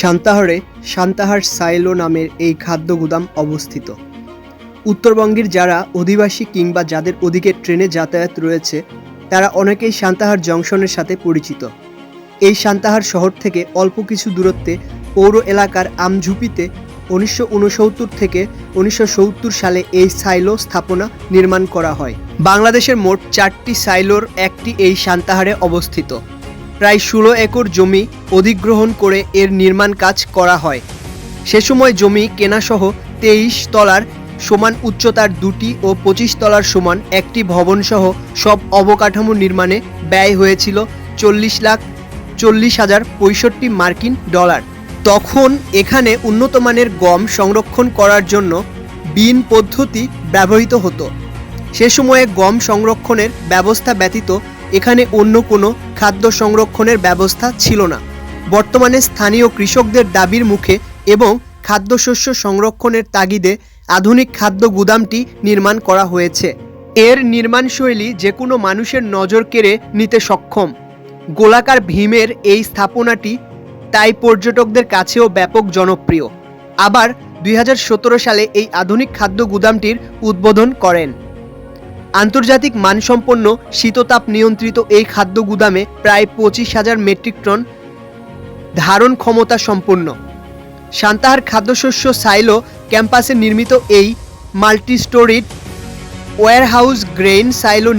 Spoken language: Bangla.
সান্তাহারে সান্তাহার সাইলো নামের এই খাদ্য গুদাম অবস্থিত। উত্তরবঙ্গের যারা অধিবাসী কিংবা যাদের ওদিকে ট্রেনে যাতায়াত রয়েছে, তারা অনেকেই সান্তাহার জংশনের সাথে পরিচিত। এই সান্তাহার শহর থেকে অল্প কিছু দূরত্বে পৌর এলাকার আমঝুপিতে উনিশশো উনসত্তর থেকে উনিশশো সত্তর সালে এই সাইলো স্থাপনা নির্মাণ করা হয়। বাংলাদেশের মোট চারটি সাইলোর একটি এই সান্তাহারে অবস্থিত। প্রায় ষোলো একর জমি অধিগ্রহণ করে এর নির্মাণ কাজ করা হয়। সে সময় জমি কেনাসহ তেইশ তলার সমান উচ্চতার দুটি ও পঁচিশ তলার সমান একটি ভবনসহ সব অবকাঠামো নির্মাণে ব্যয় হয়েছিল চল্লিশ লাখ চল্লিশ হাজার পঁয়ষট্টি মার্কিন ডলার। তখন এখানে উন্নত মানের গম সংরক্ষণ করার জন্য বিন পদ্ধতি ব্যবহৃত হতো। সে সময়ে গম সংরক্ষণের ব্যবস্থা ব্যতীত এখানে অন্য কোনো খাদ্য সংরক্ষণের ব্যবস্থা ছিল না। বর্তমানে স্থানীয় কৃষকদের দাবির মুখে এবং খাদ্যশস্য সংরক্ষণের তাগিদে আধুনিক খাদ্য গুদামটি নির্মাণ করা হয়েছে। এর নির্মাণশৈলী যে কোনো মানুষের নজর কেড়ে নিতে সক্ষম। গোলাকার ভীমের এই স্থাপনাটি তাই পর্যটকদের কাছেও ব্যাপক জনপ্রিয়। আবার দুই হাজার সতেরো সালে এই আধুনিক খাদ্য গুদামটির উদ্বোধন করেন। আন্তর্জাতিক মানসম্পন্ন শীততাপ নিয়ন্ত্রিত এই খাদ্য গুদামে প্রায় পঁচিশ হাজার মেট্রিক টন ধারণ ক্ষমতা সম্পন্ন। সান্তাহার খাদ্যশস্য সাইলো ক্যাম্পাসে নির্মিত এই multi storeyed warehouse grain silo